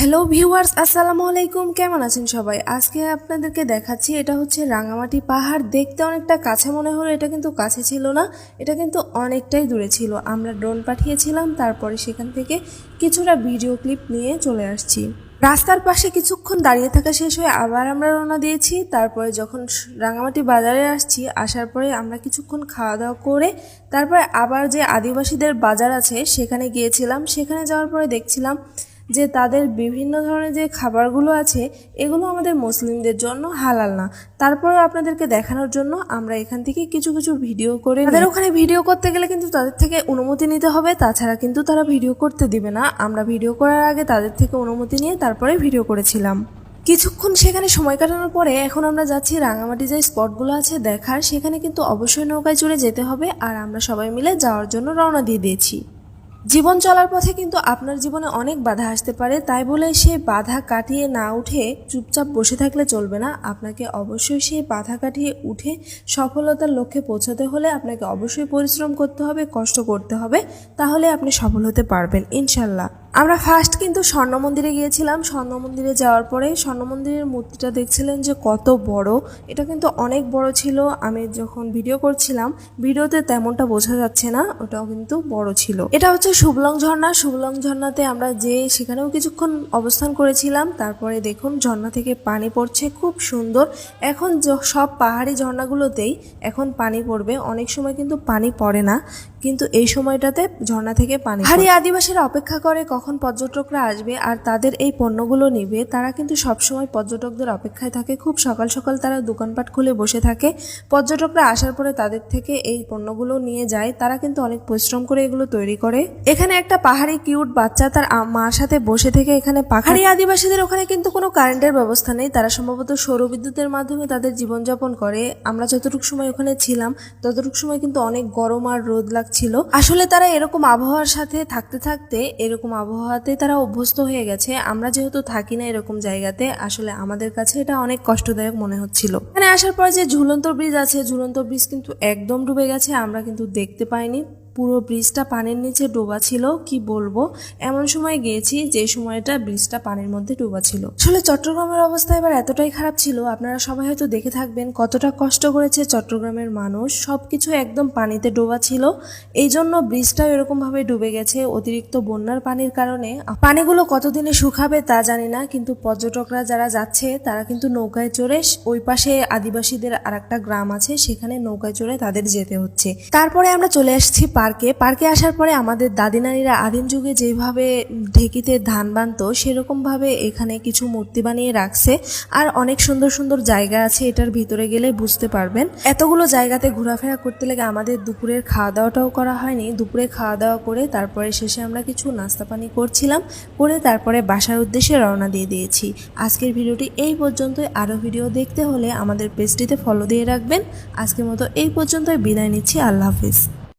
Hello viewers আসসালামু আলাইকুম। কেমন আছেন সবাই? আজকে আপনাদেরকে দেখাচ্ছি, এটা হচ্ছে রাঙামাটি পাহাড়। দেখতে অনেকটা কাছে মনে হলো, এটা কিন্তু কাছে ছিল না, এটা কিন্তু অনেকটাই দূরে ছিল। আমরা ড্রোন পাঠিয়েছিলাম, তারপরে সেখান থেকে কিছুটা ভিডিও ক্লিপ নিয়ে চলে আসছি। রাস্তার পাশে কিছুক্ষণ দাঁড়িয়ে থাকা শেষ হয়ে আবার আমরা রওনা দিয়েছি। তারপরে যখন রাঙামাটি বাজারে আসছি, আসার পরে আমরা কিছুক্ষণ খাওয়া দাওয়া করে, তারপরে আবার যে আদিবাসীদের বাজার আছে, সেখানে গিয়েছিলাম। সেখানে যাওয়ার পরে দেখছিলাম যে তাদের বিভিন্ন ধরনের যে খাবারগুলো আছে এগুলো আমাদের মুসলিমদের জন্য হালাল না। তারপরেও আপনাদেরকে দেখানোর জন্য আমরা এখান থেকে কিছু কিছু ভিডিও করে তাদের ওখানে ভিডিও করতে গেলে কিন্তু তাদের থেকে অনুমতি নিতে হবে তাছাড়া কিন্তু তারা ভিডিও করতে দিবে না। আমরা ভিডিও করার আগে তাদের থেকে অনুমতি নিয়ে তারপরে ভিডিও করেছিলাম। কিছুক্ষণ সেখানে সময় কাটানোর পরে এখন আমরা যাচ্ছি রাঙামাটি যে স্পটগুলো আছে দেখার সেখানে কিন্তু অবশ্যই নৌকায় চড়ে যেতে হবে আর আমরা সবাই মিলে যাওয়ার জন্য রওনা দিয়ে দিয়েছি। জীবন চলার পথে কিন্তু আপনার জীবনে অনেক বাধা আসতে পারে, তাই বলে সে বাধা কাটিয়ে না উঠে চুপচাপ বসে থাকলে চলবে না। আপনাকে অবশ্যই সে বাধা কাটিয়ে উঠে সফলতার লক্ষ্যে পৌঁছাতে হলে আপনাকে অবশ্যই পরিশ্রম করতে হবে, কষ্ট করতে হবে, তাহলে আপনি সফল হতে পারবেন, ইনশাল্লাহ। আমরা ফার্স্ট কিন্তু স্বর্ণ মন্দিরে গিয়েছিলাম। স্বর্ণ মন্দিরে যাওয়ার পরে স্বর্ণ মন্দিরের মূর্তিটা দেখছিলেন যে কত বড়। এটা কিন্তু অনেক বড় ছিল। আমি যখন ভিডিও করছিলাম ভিডিওতে তেমনটা বোঝা যাচ্ছে না ওটাও কিন্তু বড় ছিল। এটা হচ্ছে শুভলং ঝর্ণা। শুভলং ঝর্ণাতে আমরা যে সেখানেও কিছুক্ষণ অবস্থান করেছিলাম। তারপরে দেখুন ঝর্ণা থেকে পানি পড়ছে খুব সুন্দর। এখন সব পাহাড়ি ঝর্ণাগুলোতেই এখন পানি পড়বে। অনেক সময় কিন্তু পানি পড়ে না। কিন্তু এই সময়টাতে ঝর্ণা থেকে পানি পাহাড়ি আদিবাসীরা অপেক্ষা করে কখন পর্যটকরা আসবে আর তাদের এই পণ্যগুলো নেবে, তারা কিন্তু সবসময় পর্যটকদের অপেক্ষায় থাকে। খুব সকাল সকাল তারা দোকানপাট খুলে বসে থাকে। পর্যটকরা আসার পরে তাদের থেকে এই পণ্যগুলো নিয়ে যায়। তারা কিন্তু অনেক পরিশ্রম করে এগুলো তৈরি করে। এখানে একটা পাহাড়ি কিউট বাচ্চা তার মার সাথে বসে থেকে এখানে পাহাড়ি আদিবাসীদের ওখানে কিন্তু কোনো কারেন্টের ব্যবস্থা নেই। তারা সম্ভবত সৌরবিদ্যুতের মাধ্যমে তাদের জীবনযাপন করে। আমরা যতটুকু সময় ওখানে ছিলাম, ততটুকু সময় কিন্তু অনেক গরম আর রোদ লাগছিল। আসলে তারা এরকম আবহাওয়ার সাথে থাকতে থাকতে এরকম আবহাওয়াতে তারা অভ্যস্ত হয়ে গেছে। আমরা যেহেতু থাকি না এরকম জায়গাতে, আসলে আমাদের কাছে এটা অনেক কষ্টদায়ক মনে হচ্ছিল। মানে আসার পর যে ঝুলন্ত ব্রিজ আছে, ঝুলন্ত ব্রিজ কিন্তু একদম ডুবে গেছে, আমরা কিন্তু দেখতে পাইনি। পুরো ব্রিজটা পানির নিচে ডোবা ছিল, কি বলব? এমন সময় গিয়েছি যে সময়টা ব্রিজটা পানির মধ্যে ডোবা ছিল। আসলে চট্টগ্রামের অবস্থা এবার এতটাই খারাপ ছিল, আপনারা সবাই হয়তো দেখে থাকবেন কতটা কষ্ট করেছে চট্টগ্রামের মানুষ। সব কিছু একদম পানিতে ডোবা ছিল। এই জন্য ব্রিজটাও এরকম ভাবে ডুবে গেছে অতিরিক্ত বন্যার পানির কারণে। পানিগুলো কতদিনে শুকাবে তা জানি না, কিন্তু পর্যটকরা যারা যাচ্ছে, তারা কিন্তু নৌকায় চড়ে ওই পাশে আদিবাসীদের আর একটা গ্রাম আছে, সেখানে নৌকায় চড়ে তাদের যেতে হচ্ছে। তারপরে আমরা চলে আসছি পার্কে পার্কে আসার পরে আমাদের দাদি নারীরা আদিম যুগে যেভাবে ঢেকিতে ধান বানতো, সেরকমভাবে এখানে কিছু মূর্তি বানিয়ে রাখছে। আর অনেক সুন্দর সুন্দর জায়গা আছে, এটার ভিতরে গেলে বুঝতে পারবেন। এতগুলো জায়গাতে ঘোরাফেরা করতে লেগে আমাদের দুপুরের খাওয়া দাওয়াটাও করা হয়নি। দুপুরে খাওয়া দাওয়া করে তারপরে শেষে আমরা কিছু নাস্তা পানি করছিলাম, করে তারপরে বাসার উদ্দেশ্যে রওনা দিয়ে দিয়েছি। আজকের ভিডিওটি এই পর্যন্তই। আরও ভিডিও দেখতে হলে আমাদের পেজটিতে ফলো দিয়ে রাখবেন। আজকের মতো এই পর্যন্তই। বিদায় নিচ্ছি। আল্লাহ হাফিজ।